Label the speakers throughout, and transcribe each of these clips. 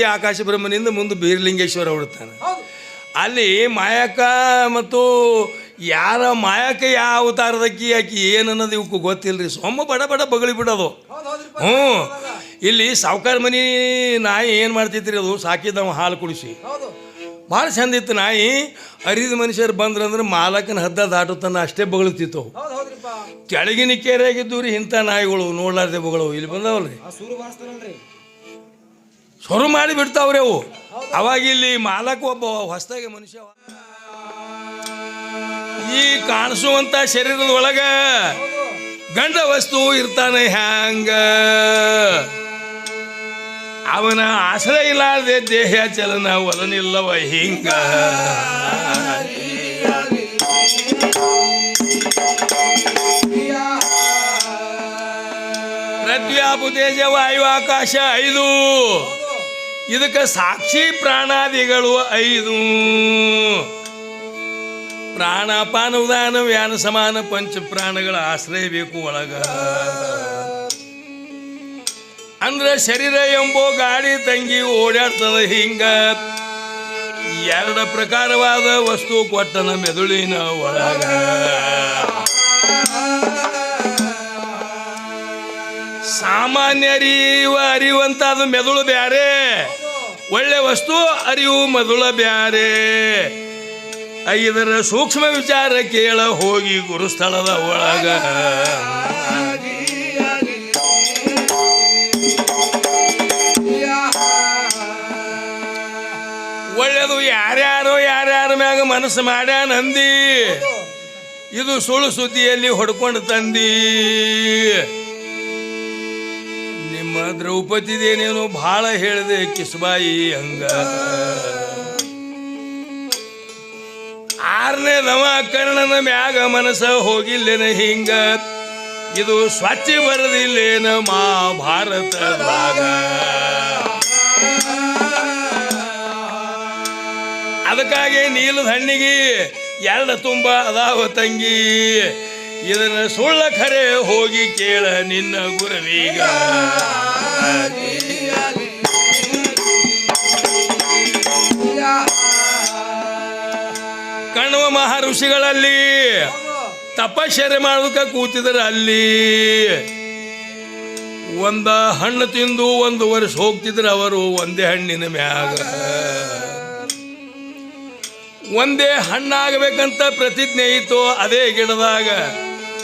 Speaker 1: ಆಕಾಶ ಬ್ರಹ್ಮನಿಂದ ಮುಂದೆ ಬೀರಲಿಂಗೇಶ್ವರ ಹುಡ್ತಾನೆ
Speaker 2: ಹೌದು.
Speaker 1: ಅಲ್ಲಿ ಮಾಯಕ ಮತ್ತು ಯಾರ ಮಾಯಕ ಯಾವ ಅವತಾರದಕ್ಕಿ ಆಕಿ ಏನು ಅನ್ನೋದು ಇವಕ್ಕೂ ಗೊತ್ತಿಲ್ಲರಿ ಸೊಮ್ಮ ಬಡ ಬಡ ಬಗಳಿ ಬಿಡೋದು. ಹ್ಞೂ. ಇಲ್ಲಿ ಸಾವುಕಾರ ಮನಿ ನಾಯಿ ಏನು ಮಾಡ್ತೈತ್ರಿ ಅದು? ಸಾಕಿದವ ಹಾಲು ಕುಡಿಸಿ. ಭಾಳ ಚಂದ ಇತ್ತು ನಾಯಿ. ಅರಿದ ಮನುಷ್ಯರು ಬಂದ್ರಂದ್ರೆ ಮಾಲಕನ ಹದ್ದ ದಾಟುತ್ತಾನೆ ಅಷ್ಟೇ ಬಗಳುತ್ತಿತ್ತು ಕೆಳಗಿನ ಕೆರೆಯಾಗಿದ್ದು ರೀ ಇಂಥ ನಾಯಿಗಳು ನೋಡ್ಲಾರ್ದೆ ಬಗಳು ಇಲ್ಲಿ ಬಂದವಲ್ರಿ. ಶುರು ಮಾಡಿ ಬಿಡ್ತಾವ್ರಿ ಅವು. ಅವಾಗ ಇಲ್ಲಿ ಮಾಲಕ ಒಬ್ಬ ಹೊಸದಾಗಿ ಮನುಷ್ಯ ಈ ಕಾಣಿಸುವಂತ ಶರೀರದ ಒಳಗ ಗಂಡ ವಸ್ತು ಇರ್ತಾನೆ ಹ್ಯಾಂಗ? ಅವನ ಆಶ್ರಯ ಇಲ್ಲದೆ ದೇಹ ಚಲನ ಒಲನಿಲ್ಲವ ಹಿಂಗ? ಪ್ರತ್ಯಾಪು ತೇಜ ವಾಯು ಆಕಾಶ ಐದು. ಇದಕ್ಕೆ ಸಾಕ್ಷಿ ಪ್ರಾಣಾದಿಗಳು ಐದು. ಪ್ರಾಣಾಪಾನ ಉದಾನ ವ್ಯಾನ ಸಮಾನ, ಪಂಚ ಪ್ರಾಣಗಳ ಆಶ್ರಯ ಬೇಕು ಒಳಗ. ಅಂದ್ರೆ ಶರೀರ ಎಂಬೋ ಗಾಡಿ ತಂಗಿ ಓಡಾಡ್ತದ ಹಿಂಗ. ಎರಡು ಪ್ರಕಾರವಾದ ವಸ್ತು ಕೊಟ್ಟನ ಮೆದುಳಿನ ಒಳಗ. ಸಾಮಾನ್ಯರಿವ ಅದು ಮೆದುಳು ಬ್ಯಾರೆ. ಒಳ್ಳೆ ವಸ್ತು, ಅರಿವು ಮೆದುಳ ಬ್ಯಾರೆ. ಇದರ ಸೂಕ್ಷ್ಮ ವಿಚಾರ ಕೇಳ ಹೋಗಿ ಗುರುಸ್ಥಳದ ಒಳಗ. ಒಳ್ಳೆದು ಯಾರ್ಯಾರೋ ಯಾರ್ಯಾರ ಮ್ಯಾಗ ಮನಸ್ಸು ಮಾಡ್ಯಾನಂದಿ. ಇದು ಸುಳ್ಳು ಸುದ್ದಿಯಲ್ಲಿ ಹೊಡ್ಕೊಂಡು ತಂದಿ. ನಿಮ್ಮ ದ್ರೌಪದಿದೇನೇನೋ ಭಾಳ ಹೇಳಿದೆ, ಕಿಸ್ಬಾಯಿ ಹಂಗ ಆರನೇ ನವ ಕರ್ಣನ ಮ್ಯಾಗ ಮನಸ ಹೋಗಿಲ್ಲೇನ ಹಿಂಗ. ಇದು ಸ್ವಚ್ಛ ಬರದಿಲ್ಲೇನ ಮಹಾಭಾರತದಾಗ ಅದಕ್ಕಾಗಿ ನೀಲದ ಹಣ್ಣಿಗೆ ಎರಡು ತುಂಬ ಅದಾವ ತಂಗಿ. ಇದನ್ನ ಸುಳ್ಳ ಖರೆ ಹೋಗಿ ಕೇಳ ನಿನ್ನ ಗುರವೀಗ. ಕಣ್ವ ಮಹರ್ಷಿಗಳಲ್ಲಿ ತಪಶ್ಚರ್ಯ ಮಾಡೋದಕ್ಕೆ ಕೂತಿದ್ರ ಅಲ್ಲಿ. ಒಂದ ಹಣ್ಣು ತಿಂದು ಒಂದು ವರ್ಷ ಹೋಗ್ತಿದ್ರು ಅವರು, ಒಂದೇ ಹಣ್ಣಿನ ಮ್ಯಾಗ. ಒಂದೇ ಹಣ್ಣಾಗಬೇಕಂತ ಪ್ರತಿಜ್ಞೆ ಇತ್ತು ಅದೇ ಗಿಡದಾಗ.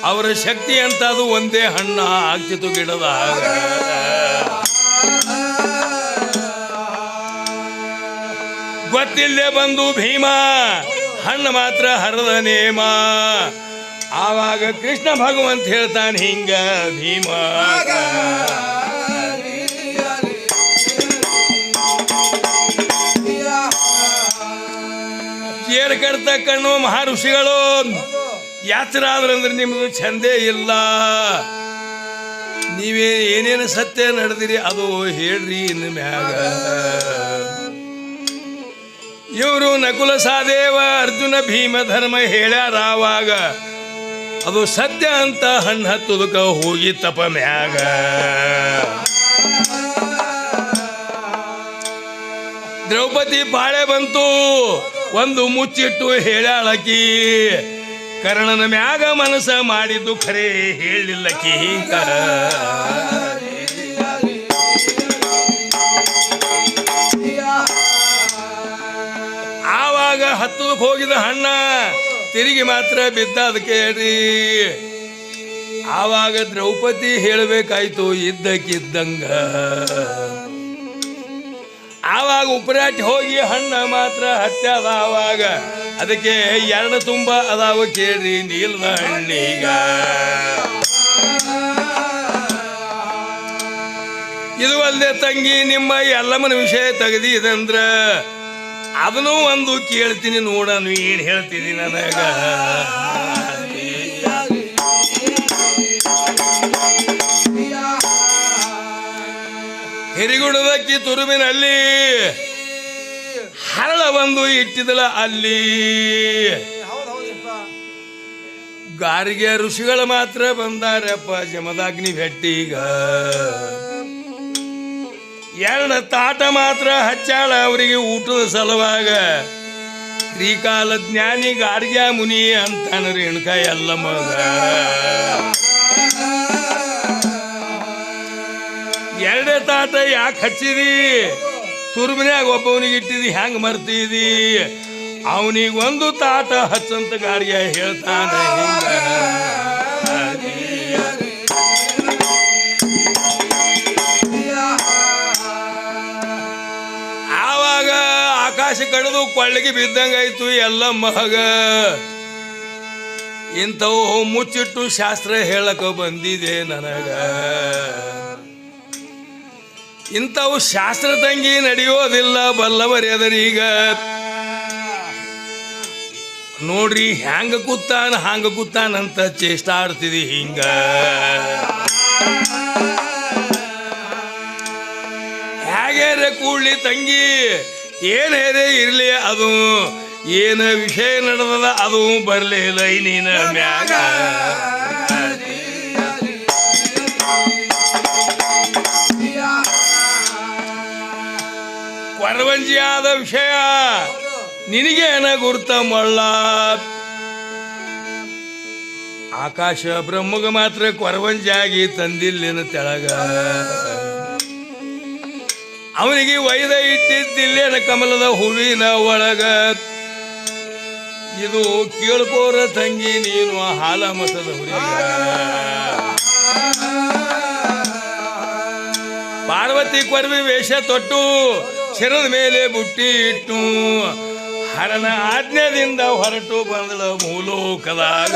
Speaker 1: ಅವರ ಶಕ್ತಿ ಅಂತ ಅದು ಒಂದೇ ಹಣ್ಣ ಆಗ್ತಿತ್ತು ಗಿಡದಾಗ. ಗೊತ್ತಿಲ್ಲದೆ ಬಂದು ಭೀಮ, ಹಣ್ಣು ಮಾತ್ರ ಹರದ ನೇಮ. ಆವಾಗ ಕೃಷ್ಣ ಭಗವಂತ ಹೇಳ್ತಾನೆ, ಹಿಂಗ ಭೀಮ. ಕಡ್ತ ಕಣ್ಣು ಯಾತ್ರ ಆದ್ರಂದ್ರೆ ನಿಮ್ದು ಚಂದೇ ಇಲ್ಲ. ನೀವೇ ಏನೇನು ಸತ್ಯ ನಡೆದಿರಿ ಅದು ಹೇಳ್ರಿ ಇನ್ನು ಮ್ಯಾಗ. ಇವರು ನಕುಲ ಸಾದೇವ ಅರ್ಜುನ ಭೀಮ ಧರ್ಮ ಹೇಳ್ಯಾರಾವಾಗ. ಅದು ಸತ್ಯ ಅಂತ ಹಣ್ಣು ಹತ್ತುದಕ್ಕ ಹೋಗಿ ತಪ ಮ್ಯಾಗ. ದ್ರೌಪದಿ ಬಾಳೆ ಬಂತು. ಒಂದು ಮುಚ್ಚಿಟ್ಟು ಹೇಳಾಳಕಿ ಕರ್ಣನ ಮ್ಯಾಗ ಮನಸ್ಸ ಮಾಡಿದ್ದು ಖರೇ ಹೇಳಿಲ್ಲಕಿ ಹಿಂಗ ಹತ್ತದಕ್ಕೆ ಹೋಗಿದ ಹಣ್ಣ ತಿರುಗಿ ಮಾತ್ರ ಬಿದ್ದ ಅದಕ್ಕೆ ಹೇಳ್ರಿ. ಆವಾಗ ದ್ರೌಪದಿ ಹೇಳಬೇಕಾಯ್ತು, ಇದ್ದಕ್ಕಿದ್ದಂಗ. ಆವಾಗ ಉಪರಾಟಿ ಹೋಗಿ ಹಣ್ಣ ಮಾತ್ರ ಹತ್ಯಾದ ಆವಾಗ ಅದಕ್ಕೆ ಎರಡು ತುಂಬ ಅದಾವ ಕೇಳ್ರಿ ನೀಲ್ದ ಹಣ್ಣೀಗ. ಇದು ಅಲ್ಲದೆ ತಂಗಿ ನಿಮ್ಮ ಎಲ್ಲಮ್ಮನ ವಿಷಯ ತೆಗೆದಿದಂದ್ರ ಅದನ್ನೂ ಒಂದು ಕೇಳ್ತೀನಿ ನೋಡನು ಏನು ಹೇಳ್ತೀನಿ ನನಗ? ಹಿರಿಗುಡದಕ್ಕಿ ತುರುಬಿನಲ್ಲಿ ಹರಳ ಬಂದು ಇಟ್ಟಿದಳ ಅಲ್ಲಿ. ಗಾರಿಗೆ ಋಷಿಗಳು ಮಾತ್ರ ಬಂದಾರಪ್ಪ, ಜಮದಾಗ್ನಿ ಭೆಟ್ಟಿಗ ಎರಡು ತಾಟ ಮಾತ್ರ ಹಚ್ಚಾಳ ಅವರಿಗೆ ಊಟದ ಸಲುವಾಗ. ಶ್ರೀಕಾಲ ಜ್ಞಾನಿ ಗಾರ್ಗ್ಯ ಮುನಿ ಅಂತಾನ ರೇಣುಕ ಎಲ್ಲ ಮಗ. ಎರಡೇ ತಾಟ ಯಾಕೆ ಹಚ್ಚಿದಿ? ತುರ್ಮನ್ಯಾಗ ಒಬ್ಬವನಿಗೆ ಇಟ್ಟಿದಿ ಹೆಂಗೆ ಮರ್ತಿದಿ? ಅವನಿಗೊಂದು ತಾಟ ಹಚ್ಚಂತ ಗಾರ್ಗ್ಯ ಹೇಳ್ತಾನೆ ಹಿಂಗ. ಆಕಾಶ ಕಡಿದು ಕೊಳ್ಳಿಗೆ ಬಿದ್ದಂಗಾಯ್ತು ಎಲ್ಲ ಮಗ ಇಂಥವು ಮುಚ್ಚಿಟ್ಟು ಶಾಸ್ತ್ರ ಹೇಳಕ ಬಂದಿದೆ ನನಗ. ಇಂಥವು ಶಾಸ್ತ್ರ ತಂಗಿ ನಡೆಯೋದಿಲ್ಲ ಬಲ್ಲವರೆದರೀಗ ನೋಡ್ರಿ, ಹ್ಯಾಂಗ ಕೂತಾನ, ಹಾಂಗ ಕೂತಾನಂತ ಚೇಷ್ಟ ಆಡ್ತಿದಿ ಹಿಂಗ. ಹೇಗೆ ಕೂಡ್ಲಿ ತಂಗಿ? ಏನೇರೇ ಇರಲಿ, ಅದು ಏನ ವಿಷಯ ನಡೆದದ, ಅದು ಬರಲಿಲ್ಲ ಲೈನಿನ ಮ್ಯಾಗ. ಕೊರವಂಜಿಯಾದ ವಿಷಯ, ನಿನಗೇನ ಗುರ್ತ ಮಳ್ಳ? ಆಕಾಶ ಬ್ರಹ್ಮಗ ಮಾತ್ರ ಕೊರವಂಜಿ ಆಗಿ ತಂದಿಲ್ಲಿನ ತೆಳಗ? ಅವನಿಗೆ ವೈದ ಇಟ್ಟಿದ್ದಿಲ್ಲೇನ ಕಮಲದ ಹೂವಿನ ಒಳಗ. ಇದು ಕೇಳ್ಕೋರ ತಂಗಿ, ನೀನು ಹಾಲ ಮಸದ ಹುಡುಗ ಪಾರ್ವತಿ ಕೊರವಿ ವೇಷ ತೊಟ್ಟು, ಶಿರದ ಮೇಲೆ ಬುಟ್ಟಿ ಇಟ್ಟು, ಹರನ ಆಜ್ಞೆಯಿಂದ ಹೊರಟು ಬಂದಳ ಮೂಲೋಕದಾಗ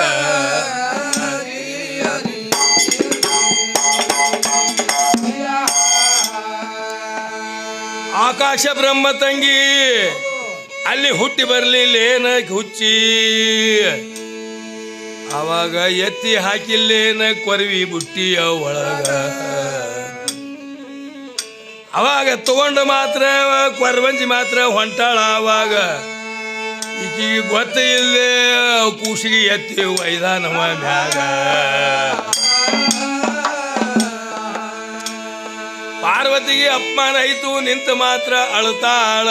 Speaker 1: ಆಕಾಶ ಬ್ರಹ್ಮ ತಂಗಿ. ಅಲ್ಲಿ ಹುಟ್ಟಿ ಬರ್ಲಿಲ್ಲೇನ ಹುಚ್ಚಿ. ಅವಾಗ ಎತ್ತಿ ಹಾಕಿಲ್ಲೇನ ಕೊರವಿ ಬುಟ್ಟಿಯ ಒಳಗ. ಅವಾಗ ತಗೊಂಡು ಮಾತ್ರ, ಕೊರವಂಜಿ ಮಾತ್ರ ಹೊಂಟಾಳ ಅವಾಗ. ಈಕಿಗೆ ಗೊತ್ತ ಇಲ್ಲೇ, ಕೂಸಿಗೆ ಎತ್ತಿ ವೈದಾನವ ಮ್ಯಾಗ. ಪಾರ್ವತಿಗೆ ಅಪಮಾನ ಆಯಿತು, ನಿಂತ ಮಾತ್ರ ಅಳತಾಳ.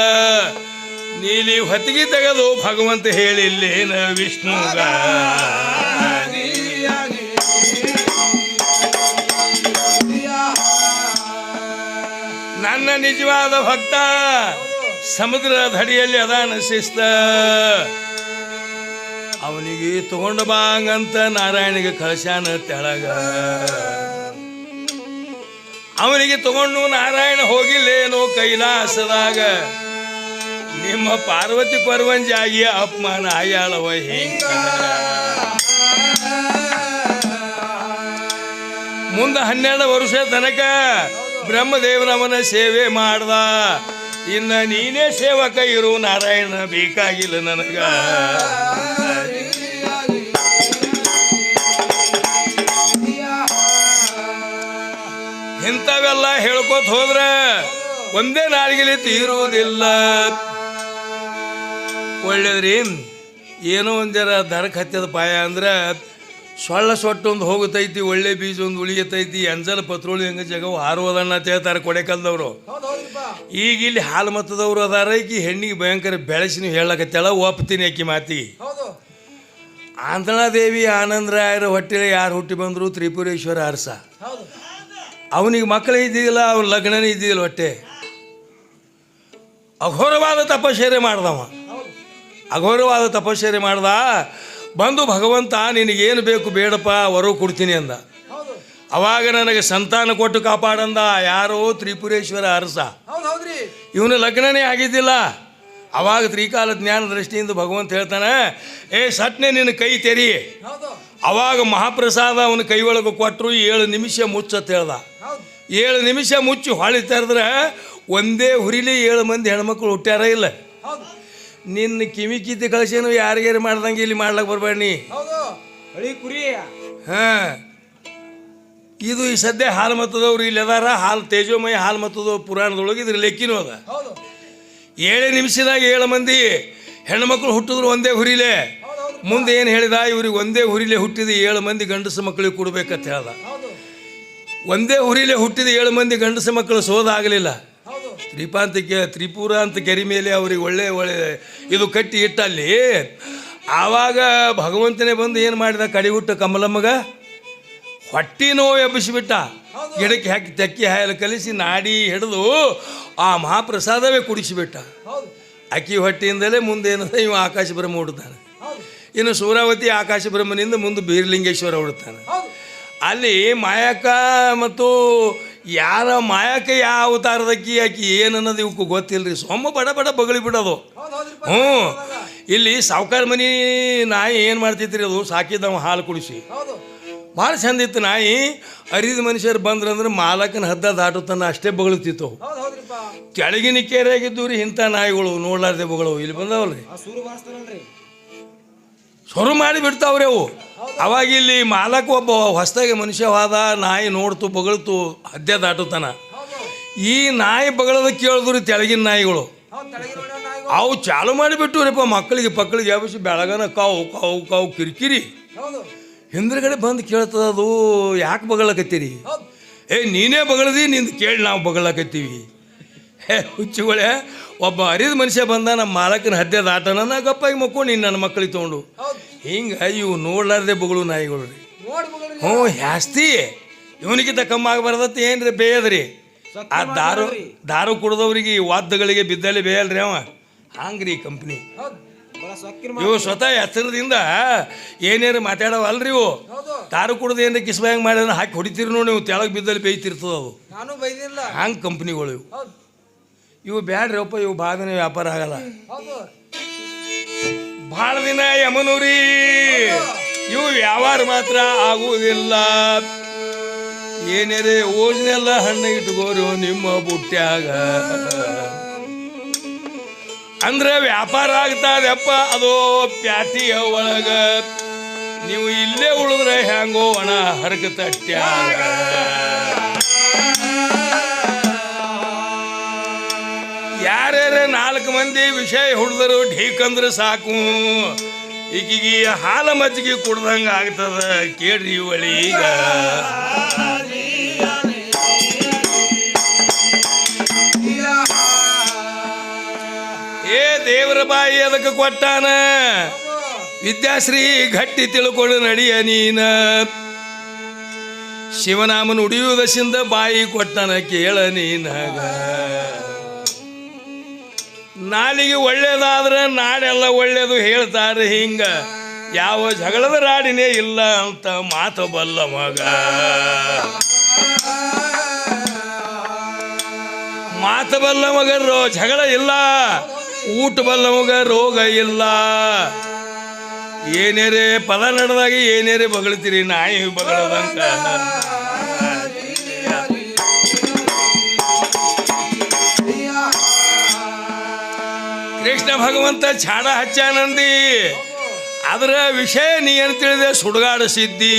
Speaker 1: ನೀಲಿ ಹೊತ್ತಿಗೆ ತೆಗೆದು ಭಗವಂತ ಹೇಳಿಲ್ಲೇನ ವಿಷ್ಣುಗ? ನನ್ನ ನಿಜವಾದ ಭಕ್ತ ಸಮುದ್ರ ಧಡಿಯಲ್ಲಿ ಅದಾನ ಶಿಸ್ತ. ಅವನಿಗೆ ತಗೊಂಡ ಬಾಂಗಂತ ನಾರಾಯಣಿಗೆ ಕಳಶಾನ ತೆಳಗ. ಅವನಿಗೆ ತಗೊಂಡು ನಾರಾಯಣ ಹೋಗಿಲ್ಲೇನೋ ಕೈಲಾಸದಾಗ. ನಿಮ್ಮ ಪಾರ್ವತಿ ಪರ್ವಂಜಾಗಿ ಅಪಮಾನ ಆಯಾಳವ ಹಿಂಗ. ಮುಂದೆ ಹನ್ನೆರಡು ವರ್ಷ ತನಕ ಬ್ರಹ್ಮದೇವನವನ ಸೇವೆ ಮಾಡ್ದ. ಇನ್ನ ನೀನೇ ಸೇವಕ ಇರು, ನಾರಾಯಣ ಬೇಕಾಗಿಲ್ಲ ನನಗ. ಇಂಥವೆಲ್ಲ ಹೇಳ್ಕೊತ ಹೋದ್ರೆ ಒಂದೇ ನಾಳಿಗೆಲಿ ತೀರುವುದಿಲ್ಲ. ಒಳ್ಳೇದ್ರಿ? ಏನೋ ಒಂದರ ದರಕ್ಕೆ ಹತ್ತದ ಪಾಯ ಅಂದ್ರೆ ಸೊಳ್ಳ ಸೊಟ್ಟೊಂದು ಹೋಗುತ್ತೈತಿ ಒಳ್ಳೆ ಬೀಜ ಒಂದು ಉಳಿಯತೈತಿ ಎಂಜಲ್ ಪತ್ರೋಳಿ ಹೆಂಗ ಜಗವು ಹಾರುವುದನ್ನ ಹೇಳ್ತಾರೆ ಕೊಡೆಕಲ್ದವರು. ಈಗ ಇಲ್ಲಿ ಹಾಲು ಮತದವರು ಅದಾರ ಈಗ ಹೆಣ್ಣಿಗೆ ಭಯಂಕರ ಬೆಳೆಸಿ ನೀವು ಹೇಳಕತ್ತೇಳ, ಒಪ್ತೀನಿ ಆಕಿ ಮಾತಿ.
Speaker 2: ಹೌದು
Speaker 1: ಆನಂದ್ರಾಯರ ಹೊಟ್ಟೆಲಿ ಯಾರು ಹುಟ್ಟಿ ಬಂದರು? ತ್ರಿಪುರೇಶ್ವರ ಅರಸ. ಅವನಿಗೆ ಮಕ್ಕಳು ಇದ್ದಿಲ್ಲ ಅವ್ನ ಲಗ್ನನೇ ಇದ್ದಿದ್ದಿಲ್ಲ ಒಟ್ಟೆ. ಅಘೋರವಾದ ತಪಶ್ಚರ್ಯ ಮಾಡ್ದವ. ಅಘೋರವಾದ ತಪಶ್ಚರ್ಯ ಮಾಡ್ದ ಬಂದು ಭಗವಂತ ನಿನಗೇನು ಬೇಕು ಬೇಡಪ್ಪ ವರ ಕೊಡ್ತೀನಿ ಅಂದ. ಅವಾಗ ನನಗೆ ಸಂತಾನ ಕೊಟ್ಟು ಕಾಪಾಡಂದ ಯಾರೋ ತ್ರಿಪುರೇಶ್ವರ ಅರಸ. ಇವನು ಲಗ್ನನೇ ಆಗಿದ್ದಿಲ್ಲ. ಅವಾಗ ತ್ರಿಕಾಲ ಜ್ಞಾನ ದೃಷ್ಟಿಯಿಂದ ಭಗವಂತ ಹೇಳ್ತಾನೆ ಏ ಸಟ್ನೆ ನಿನ್ನ ಕೈ ತೆರಿ. ಅವಾಗ ಮಹಾಪ್ರಸಾದ ಅವನ ಕೈ ಒಳಗೆ ಕೊಟ್ಟರು ಏಳು ನಿಮಿಷ ಮುಚ್ಚತ್ ಹೇಳ್ದ. ಏಳು ನಿಮಿಷ ಮುಚ್ಚಿ ಹೊಳಿ ತೆರೆದ್ರೆ ಒಂದೇ ಹುರಿಲಿ ಏಳು ಮಂದಿ ಹೆಣ್ಮಕ್ಳು ಹುಟ್ಟ್ಯಾರ ಇಲ್ಲ. ನಿನ್ನ ಕಿವಿ ಕಿತ್ತಿ ಕಳಿಸೇನು ಯಾರಿಗಾರು ಮಾಡ್ದಂಗೆ ಇಲ್ಲಿ ಮಾಡ್ಲಕ್ಕೆ ಬರಬೇಡಿ
Speaker 2: ಕುರಿ.
Speaker 1: ಹಾಂ. ಇದು ಈ ಸದ್ಯ ಹಾಲು ಮತ್ತದವ್ರು ಇಲ್ಲಿ ಅದಾರ. ಹಾಲು ತೇಜೋಮಯ ಹಾಲು ಮತದವ್ರು ಪುರಾಣದೊಳಗೆ ಇದ್ರ ಲೆಕ್ಕಿನೂ ಅದ. ಏಳೇ ನಿಮಿಷದಾಗ ಏಳು ಮಂದಿ ಹೆಣ್ಮಕ್ಳು ಹುಟ್ಟಿದ್ರು ಒಂದೇ ಹುರಿಲೆ. ಮುಂದೆ ಏನು ಹೇಳಿದ? ಇವ್ರಿಗೆ ಒಂದೇ ಹುರಿಲೆ ಹುಟ್ಟಿದ ಏಳು ಮಂದಿ ಗಂಡಸು ಮಕ್ಕಳಿಗೆ ಕೊಡ್ಬೇಕಂತ ಹೇಳ್ದ. ಒಂದೇ ಊರಿಲೇ ಹುಟ್ಟಿದ ಏಳು ಮಂದಿ ಗಂಡಸು ಮಕ್ಕಳು ಸೋದಾಗಲಿಲ್ಲ. ತ್ರಿಪಾಂತಕ್ಕೆ ತ್ರಿಪುರ ಅಂತ ಕೆರೆ ಮೇಲೆ ಅವ್ರಿಗೆ ಒಳ್ಳೆ ಒಳ್ಳೆ ಇದು ಕಟ್ಟಿ ಇಟ್ಟಲ್ಲಿ ಆವಾಗ ಭಗವಂತನೇ ಬಂದು ಏನು ಮಾಡಿದ? ಕಡಿಗುಟ್ಟ ಕಮಲಮ್ಮಗ ಹೊಟ್ಟಿ ನೋವು ಎಬ್ಬಿಸಿಬಿಟ್ಟ. ಗಿಡಕ್ಕೆ ಹಾಕಿ ತೆಕ್ಕಿ ಹಾಯಲು ಕಲಿಸಿ ನಾಡಿ ಹಿಡಿದು ಆ ಮಹಾಪ್ರಸಾದವೇ ಕುಡಿಸಿಬಿಟ್ಟ. ಅಕ್ಕಿ ಹೊಟ್ಟೆಯಿಂದಲೇ ಮುಂದೆ ಏನಂದ್ರೆ ಇವ ಆಕಾಶ ಬ್ರಹ್ಮ ಹುಡ್ತಾನೆ ಇನ್ನು ಸೂರಾವತಿ ಆಕಾಶ ಬ್ರಹ್ಮನಿಂದ ಮುಂದೆ ಬೀರಲಿಂಗೇಶ್ವರ ಹುಡ್ತಾನೆ ಅಲ್ಲಿ ಮಾಯಕ ಮತ್ತು ಯಾರ ಮಾಯಕ ಯಾವ ಅವತಾರದಕ್ಕಿ ಆಕಿ ಏನನ್ನೋದು ಇವಕ್ಕೆ ಗೊತ್ತಿಲ್ಲರಿ ಸೊಮ್ಮ ಬಡ ಬಡ ಬಗಳಿ ಬಿಡೋದು. ಹ್ಞೂ. ಇಲ್ಲಿ ಸಾವುಕಾರ ಮನಿ ನಾಯಿ ಏನು ಮಾಡ್ತಿತ್ತು ಅದು? ಸಾಕಿದವ ಹಾಲು ಕುಡಿಸಿ. ಭಾಳ ಚಂದ ಇತ್ತು ನಾಯಿ. ಅರಿದ ಮನುಷ್ಯರು ಬಂದ್ರಂದ್ರೆ ಮಾಲಕನ ಹದ್ದ ದಾಟುತ್ತಾನ ಅಷ್ಟೇ ಬಗಳುತ್ತಿತ್ತು ಕೆಳಗಿನ ಕೆರೆಯಾಗಿದ್ದು ರೀ ಇಂಥ ನಾಯಿಗಳು ನೋಡ್ಲಾರ್ದೆ ಬಗಳು ಇಲ್ಲಿ ಬಂದವಲ್ರಿ. ಶುರು ಮಾಡಿ ಬಿಡ್ತಾವ್ರಿ ಅವು. ಅವಾಗ ಇಲ್ಲಿ ಮಾಲಕ ಒಬ್ಬ ಹೊಸದಾಗಿ ಮನುಷ್ಯ ನಾಯಿ ನೋಡ್ತು, ಬಗಳ್ತು ಹದ್ದೆ ದಾಟುತ್ತಾನ ಈ ನಾಯಿ ಬಗಳದ ಕೇಳಿದ್ರು ತೆಳಗಿನ ನಾಯಿಗಳು. ಅವು ಚಾಲು ಮಾಡಿಬಿಟ್ಟು ರೀಪ್ಪ ಮಕ್ಕಳಿಗೆ ಪಕ್ಕಳಿಗೆ ಯಾವ ಬೆಳಗನ ಕಾವು ಕಾವು ಕಾವು, ಕಿರಿಕಿರಿ.
Speaker 2: ಹೌದು
Speaker 1: ಹಿಂದ್ರಗಡೆ ಬಂದು ಕೇಳ್ತದ ಅದು, ಯಾಕೆ ಬಗಳಕತ್ತೀರಿ ಏ, ನೀನೇ ಬಗಳದಿ, ನಿಂದು ಕೇಳಿ ನಾವು ಬಗಳಕತ್ತೀವಿ ಹೇ, ಹುಚ್ಚುಗಳೇ ಒಬ್ಬ ಅರಿದ ಮನುಷ್ಯ ಬಂದ ನಮ್ಮ ಮಾಲಕನ ಹದ್ದೆ ದಾಟನ ನಾ ಗಪ್ಪಾಗಿ ಮಕ್ಕೊಂಡು ನನ್ನ ಮಕ್ಕಳಿಗೆ ತೊಗೊಂಡು. ಹಿಂಗೆ ಇವು ನೋಡ್ಲಾರ್ದೆ ಬಗಳು ನಾಯಿಗಳು ರೀ. ಹ್ಞೂ ಜಾಸ್ತಿ. ಇವನಿಗಿಂತ ಕಮ್ಮಿ ಆಗಬಾರ್ದತ್ತ ಏನ್ರಿ ಬೇಯದ್ರಿ? ಆ ದಾರು ದಾರು ಕುಡ್ದವ್ರಿಗೆ ಈ ವಾದ್ಯಗಳಿಗೆ ಬಿದ್ದಲ್ಲಿ ಬೇಯಲ್ರಿ ಅವ. ಹಂಗ್ರಿ ಕಂಪ್ನಿ ಇವು ಸ್ವತಃ ಎತ್ತರದಿಂದ ಏನೇನು ಮಾತಾಡವಲ್ರಿ ಇವು?
Speaker 3: ದಾರು ಕುಡ್ದು ಏನ್ರಿ ಕಿಸ್ಬಾಯಂಗ್ ಮಾಡ್ಯಾರ ಹಾಕಿ ಹೊಡಿತೀರಿ ನೋಡಿ ನೀವು ತೆಳಗೆ ಬಿದ್ದಲ್ಲಿ ಬೇಯ್ತಿರ್ತದ
Speaker 2: ಅವು
Speaker 1: ಹಂಗೆ ಕಂಪ್ನಿಗಳು ಇವು. ಇವು ಬ್ಯಾಡ್ರಿ ಅಪ್ಪ ಇವು ಭಾಳ ದಿನ ವ್ಯಾಪಾರ ಆಗಲ್ಲ. ಭಾಳ ದಿನ ಯಮನೂರಿ ಇವು ವ್ಯಾಪಾರ ಮಾತ್ರ ಆಗುವುದಿಲ್ಲ. ಏನಿದೆ ಓಜನೆಲ್ಲ ಹಣ್ಣು ಇಟ್ಕೋರು ನಿಮ್ಮ ಬುಟ್ಟ್ಯಾಗ. ಅಂದ್ರೆ ವ್ಯಾಪಾರ ಆಗ್ತದಪ್ಪ ಅದು ಪ್ಯಾಟಿಯ ಒಳಗ. ನೀವು ಇಲ್ಲೇ ಉಳಿದ್ರೆ ಹ್ಯಾಂಗೋ ಒಣ ಹರಕ ತಟ್ಟ್ಯಾಗ ನಾಲ್ಕು ಮಂದಿ ವಿಷಯ ಹುಡ್ದರು ಢೀಕಂದ್ರೆ ಸಾಕು. ಈಗಿಗೆ ಹಾಲ ಮಜ್ಜಿಗೆ ಕುಡ್ದಂಗ ಆಗ್ತದ, ಕೇಳ್ರಿ ಇವಳಿ ಈಗ. ಏ ದೇವರ ಬಾಯಿ ಅದಕ್ಕೆ ಕೊಟ್ಟಾನ? ವಿದ್ಯಾಶ್ರೀ ಗಟ್ಟಿ ತಿಳ್ಕೊಂಡು ನಡಿಯ ನೀನ. ಶಿವನಾಮನ ಉಡಿಯುವುದಶಿಂದ ಬಾಯಿ ಕೊಟ್ಟನ ಕೇಳ ನೀನಾಗ. ನಾಲಿಗೆ ಒಳ್ಳೇದಾದ್ರೆ ನಾಡೆಲ್ಲ ಒಳ್ಳೇದು ಹೇಳ್ತಾರೆ ಹಿಂಗ. ಯಾವ ಜಗಳದ ರಾಡಿನೇ ಇಲ್ಲ ಅಂತ ಮಾತು ಬಲ್ಲ ಮಗ. ಮಾತು ಬಲ್ಲ ಮಗ ರೋ ಜಗಳ ಇಲ್ಲ. ಊಟ ಬಲ್ಲ ಮಗ ರೋಗ ಇಲ್ಲ. ಏನೇರೇ ಪದ ನಡೆದಾಗ ಏನೇರೇ ಬಗಳ್ತೀರಿ ನಾಯಿ ಬಗಳದಂಗ. ಭಗವಂತ ಛಾಡ ಹಚ್ಚಾನಂದಿ. ಅದರ ವಿಷಯ ನೀ ಏನು ತಿಳಿದೆ? ಸುಡುಗಾಡಿಸಿದ್ದಿ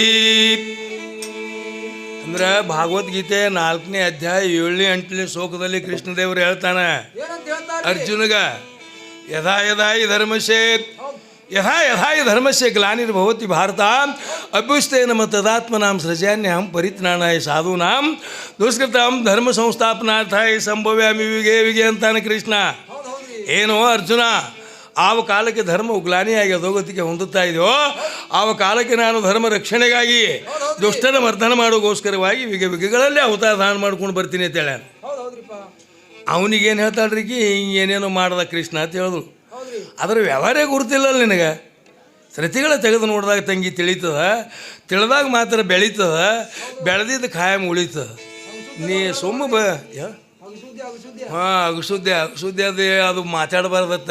Speaker 1: ಅಂದ್ರೆ ಭಗವದ್ಗೀತೆ ನಾಲ್ಕನೇ ಅಧ್ಯಾಯ ಏಳನೇ ಎಂಟನೇ ಶೋಕದಲ್ಲಿ ಕೃಷ್ಣದೇವರು ಹೇಳ್ತಾನೆ ಅರ್ಜುನಗ ಯಥಾ ಯಥಾ ಈ ಧರ್ಮಸ್ಯ
Speaker 2: ಹೌದು
Speaker 1: ಯಥಾ ಯಥಾ ಈ ಧರ್ಮಸ್ಯ ಗ್ಲಾನಿರ್ಭವತಿ ಭಾರತ ನಮ್ಮ ತದಾತ್ಮನಾಂ ಸೃಜಾನ್ಯಹಂ ಪರಿತ್ನಾಣಾಯ ಸಾಧೂನಾಂ ದುಷ್ಕೃತಾಂ ಧರ್ಮ ಸಂಸ್ಥಾಪನಾರ್ಥಾಯ ಸಂಭವ್ಯಾಮಿ ವಿಗೆ ವಿಗೆ ಅಂತಾನೆ ಕೃಷ್ಣ. ಏನು ಅರ್ಜುನ? ಆವ ಕಾಲಕ್ಕೆ ಧರ್ಮ ಉಗ್ಲಾನಿಯಾಗಿ ಅಧೋಗತಿಗೆ ಹೊಂದುತ್ತಾ ಇದೆಯೋ ಆವ ಕಾಲಕ್ಕೆ ನಾನು ಧರ್ಮ ರಕ್ಷಣೆಗಾಗಿ ದುಷ್ಟನ ಮರ್ದನ ಮಾಡೋಗೋಸ್ಕರವಾಗಿ ವಿಗ ವಿಗಗಳಲ್ಲಿ ಅವತಾರ ದಾನ ಮಾಡ್ಕೊಂಡು ಬರ್ತೀನಿ ಅಂತ ಹೇಳ್ಯಾನ.
Speaker 2: ಹೌದ್ರಿಪ್ಪ.
Speaker 1: ಅವನಿಗೇನು ಹೇಳ್ತಾಳ್ರಿ ಹಿಂಗೆ ಏನೇನೋ ಮಾಡ್ದ ಕೃಷ್ಣ ಅಂತ ಹೇಳಿದ್ರು ಅದರ ವ್ಯವಹಾರೇ ಗುರುತಿಲ್ಲ ನಿನಗೆ? ಸೃತಿಗಳ ತೆಗೆದು ನೋಡಿದಾಗ ತಂಗಿ ತಿಳಿತದ ತಿಳಿದಾಗ ಮಾತ್ರ ಬೆಳೀತದ ಬೆಳೆದಿದ್ದು ಖಾಯಂ ಉಳಿತದ. ನೀ ಸುಮ್ಮ ಬ ಹಾಂ ಅಗಸುದ್ದೆ ಅಗಸುದ್ದೆ ಅದು ಅದು ಮಾತಾಡಬಾರ್ದತ್ತ.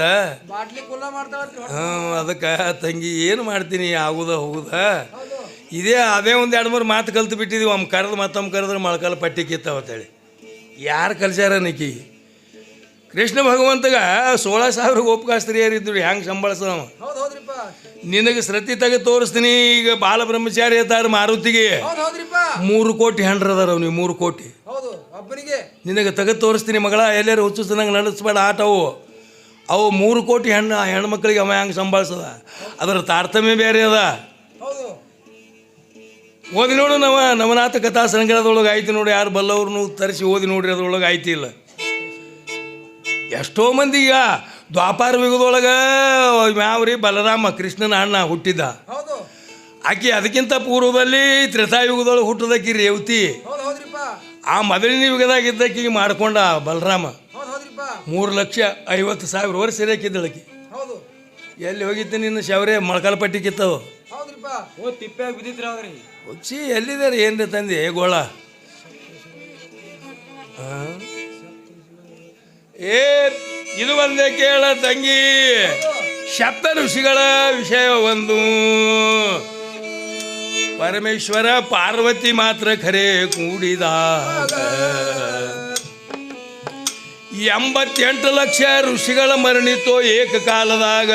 Speaker 1: ಹಾಂ ಅದಕ್ಕೆ ತಂಗಿ ಏನು ಮಾಡ್ತೀನಿ ಆಗುದ ಹೋಗುದ. ಇದೇ ಅದೇ ಒಂದು ಎರಡು ಮೂರು ಮಾತು ಕಲ್ತು ಬಿಟ್ಟಿದ್ವಿ ಒಮ್ಮೆ ಕರೆದು ಮತ್ತೊಮ್ಮೆ ಕರೆದ್ರೆ ಮೊಳಕಾಲ ಪಟ್ಟಿ ಕಿತ್ತವ ಅಂತೇಳಿ. ಯಾರು ಕಲ್ಸ್ಯಾರ ನಿಕಿ? ಕೃಷ್ಣ ಭಗವಂತಗ ಸೋಳ ಸಾವಿರ ಗೋಪಕಾಸ್ತ್ರೀಯರಿದ್ರು ಹೆಂಗೆ ಸಂಬಳಸವ
Speaker 2: ಹೌದು ಹೌದ್ರಿಪ್ಪ.
Speaker 1: ನಿನಗೆ ಸೃತಿ ತೆಗೆ ತೋರಿಸ್ತೀನಿ ಈಗ ಬಾಲ ಬ್ರಹ್ಮಚಾರಿ ಅದಾರ ಮಾರುತಿಗೆ. ಮೂರು ಕೋಟಿ ಹೆಂಡ್ರ ಅದಾರ ನೀವು ಮೂರು ಕೋಟಿ.
Speaker 2: ಹೌದು. ಒಬ್ಬನಿಗೆ
Speaker 1: ನಿನಗೆ ತೆಗೆದು ತೋರಿಸ್ತೀನಿ ಮಗಳ ಎಲ್ಲರೂ ಹುಚ್ಚಿಸ್ದಂಗೆ ನಡೆಸ್ಬೇಡ ಆಟವು. ಅವು ಮೂರು ಕೋಟಿ ಹೆಣ್ಣು ಹೆಣ್ಮಕ್ಳಿಗೆ ಅವ ಹೆಂಗೆ ಸಂಭಾಳಿಸದ? ಅದರ ತಾರತಮ್ಯ ಬೇರೆ ಅದ.
Speaker 2: ಹೌದು.
Speaker 1: ಓದಿ ನೋಡು ನಮ್ಮ ನವನಾಥ ಕಥಾ ಸಂಗ್ರಹದೊಳಗೆ ಆಯ್ತು ನೋಡಿ ಯಾರು ಬಲ್ಲವ್ರನ್ನೂ ತರಿಸಿ ಓದಿ ನೋಡ್ರಿ ಅದ್ರೊಳಗೆ ಆಯ್ತಿಲ್ಲ ಇಲ್ಲ. ಎಷ್ಟೋ ಮಂದಿ ಈಗ ದ್ವಾಪಾರ ಯುಗದೊಳಗೆ ಮ್ಯಾವ್ರಿ ಬಲರಾಮ ಕೃಷ್ಣನ ಅಣ್ಣ ಹುಟ್ಟಿದ್ದ ಆಕೆ ಅದಕ್ಕಿಂತ ಪೂರ್ವದಲ್ಲಿ ತ್ರೇತಾಯುಗದೊಳಗೆ ಹುಟ್ಟದಕ್ಕಿರಿ ರೇವತಿ. ಆ ಮೊದಲಿನ ಯುಗದಾಗ ಇದ್ದಕ್ಕಿಗೆ ಮಾಡ್ಕೊಂಡ ಬಲರಾಮ.
Speaker 2: ಹೌದ್ರಿಪ್ಪ.
Speaker 1: ಮೂರು ಲಕ್ಷ ಐವತ್ತು ಸಾವಿರ ವರ್ಷ ಇರಕ್ಕಿದ್ದಳಕಿ
Speaker 2: ಹೌದು.
Speaker 1: ಎಲ್ಲಿ ಹೋಗಿದ್ದೆ ನಿನ್ನ ಶವರೇ ಮೊಳಕಾಲ್ಪಟ್ಟಿ ಕಿತ್ತವು
Speaker 2: ಹೌದ್ರಿಪ್ಪ.
Speaker 4: ಓ ತಿಪ್ಪ್ಯಾಗ ಬಿದ್ದಿದ್ರಿ ಅವ್ರಿ
Speaker 1: ಹುಚ್ಚಿ ಎಲ್ಲಿದ್ದಾರೆ ಏನ್ರಿ ತಂದೆ? ಗೋಳ. ಆ? ಏ ಇದು ಒಂದೇ ಕೇಳ ತಂಗಿ. ಶಬ್ದ ಋಷಿಗಳ ವಿಷಯ ಒಂದು. ಪರಮೇಶ್ವರ ಪಾರ್ವತಿ ಮಾತ್ರ ಖರೆ ಕೂಡಿದಾಗ ಎಂಬತ್ತೆಂಟು ಲಕ್ಷ ಋಷಿಗಳ ಮರಣಿತೋ ಏಕಕಾಲದಾಗ.